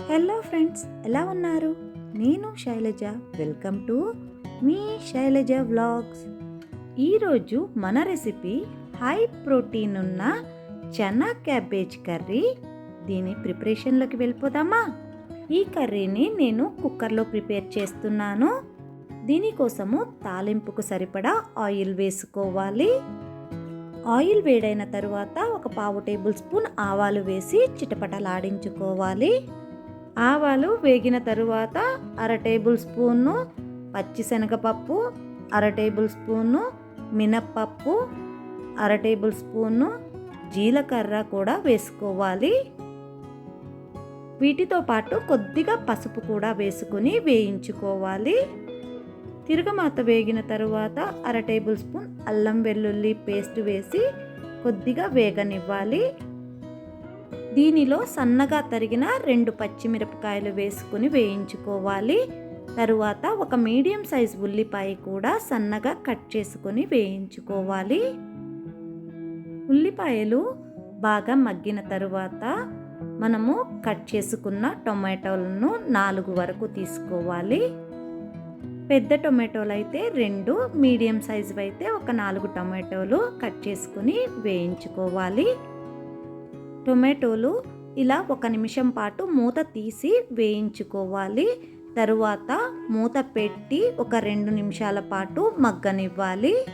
Hello friends ఎలా ఉన్నారు? నేను శైలజ. వెల్కమ్ టు మీ శైలజ వ్లాగ్స్ ఈరోజు మన రెసిపీ హై ప్రోటీన్ ఉన్న చనా క్యాబేజ్ కర్రీ దీని ప్రిపరేషన్లోకి వెళ్ళిపోదామా? ఈ కర్రీని నేను కుక్కర్లో ప్రిపేర్ చేస్తున్నాను. దీనికోసము తాలింపుకు సరిపడా ఆయిల్ వేసుకోవాలి. ఆయిల్ వేడైన తరువాత ఒక పావు టేబుల్ స్పూన్ ఆవాలు వేసి చిటపటలాడించుకోవాలి ఆవాలు వేగిన తరువాత అర టేబుల్ స్పూను పచ్చిశనగపప్పు అర టేబుల్ స్పూను మినప్పప్పు అర టేబుల్ స్పూను జీలకర్ర కూడా వేసుకోవాలి. వీటితో పాటు కొద్దిగా పసుపు కూడా వేసుకుని వేయించుకోవాలి. తిరగమాత వేగిన తరువాత అర టేబుల్ స్పూన్ అల్లం వెల్లుల్లి పేస్ట్ వేసి కొద్దిగా వేగనివ్వాలి. దీనిలో సన్నగా తరిగిన రెండు పచ్చిమిరపకాయలు వేసుకుని వేయించుకోవాలి. తరువాత ఒక మీడియం సైజ్ ఉల్లిపాయ కూడా సన్నగా కట్ చేసుకొని వేయించుకోవాలి. ఉల్లిపాయలు బాగా మగ్గిన తరువాత మనము కట్ చేసుకున్న టొమాటోలను నాలుగు వరకు తీసుకోవాలి. పెద్ద టొమాటోలు అయితే రెండు మీడియం సైజు అయితే ఒక నాలుగు టొమాటోలు కట్ చేసుకుని వేయించుకోవాలి. టొమాటోలు ఇలా ఒక నిమిషం పాటు మూత తీసి వేయించుకోవాలి. తరువాత మూత పెట్టి ఒక రెండు నిమిషాల పాటు మగ్గనివ్వాలి.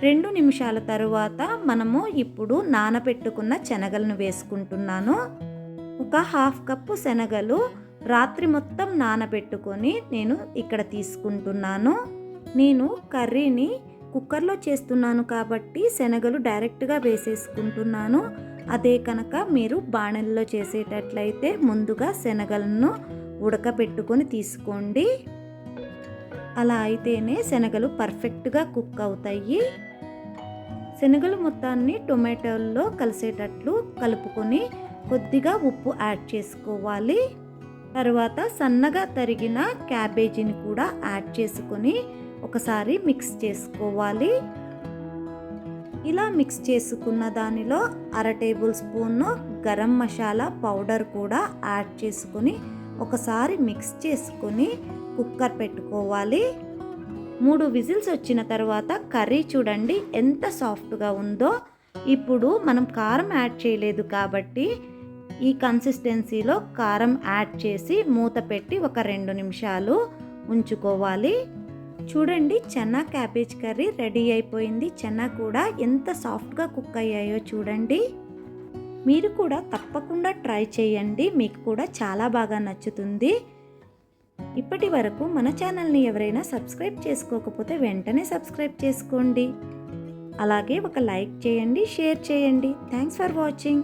రెండు నిమిషాల తరువాత మనము ఇప్పుడు నానబెట్టుకున్న శనగలను వేసుకుంటున్నాను. ఒక హాఫ్ కప్పు శనగలు రాత్రి మొత్తం నానబెట్టుకొని నేను ఇక్కడ తీసుకుంటున్నాను. నేను కర్రీని కుక్కర్లో చేస్తున్నాను కాబట్టి శనగలు డైరెక్ట్గా వేసేసుకుంటున్నాను. అదే కనుక మీరు బాణల్లో చేసేటట్లయితే ముందుగా శనగలను ఉడకబెట్టుకొని తీసుకోండి. అలా అయితేనే శనగలు పర్ఫెక్ట్గా కుక్ అవుతాయి. శనగలు మొత్తాన్ని టొమాటోల్లో కలిసేటట్లు కలుపుకొని కొద్దిగా ఉప్పు యాడ్ చేసుకోవాలి. తర్వాత సన్నగా తరిగిన క్యాబేజీని కూడా యాడ్ చేసుకొని ఒకసారి మిక్స్ చేసుకోవాలి. ఇలా మిక్స్ చేసుకున్న దానిలో అర టేబుల్ స్పూన్ను గరం మసాలా పౌడర్ కూడా యాడ్ చేసుకొని ఒకసారి మిక్స్ చేసుకొని కుక్కర్ పెట్టుకోవాలి. మూడు విజిల్స్ వచ్చిన తర్వాత కర్రీ చూడండి ఎంత సాఫ్ట్గా ఉందో. ఇప్పుడు మనం కారం యాడ్ చేయలేదు కాబట్టి ఈ కన్సిస్టెన్సీలో కారం యాడ్ చేసి మూత పెట్టి ఒక రెండు నిమిషాలు ఉంచుకోవాలి. చూడండి చెన్నా క్యాబేజ్ కర్రీ రెడీ అయిపోయింది. చెన్నా కూడా ఎంత సాఫ్ట్గా కుక్ అయ్యాయో చూడండి. మీరు కూడా తప్పకుండా ట్రై చేయండి. మీకు కూడా చాలా బాగా నచ్చుతుంది. ఇప్పటి వరకు మన ఛానల్ని ఎవరైనా సబ్స్క్రైబ్ చేసుకోకపోతే వెంటనే సబ్స్క్రైబ్ చేసుకోండి. అలాగే ఒక లైక్ చేయండి షేర్ చేయండి. Thanks for watching.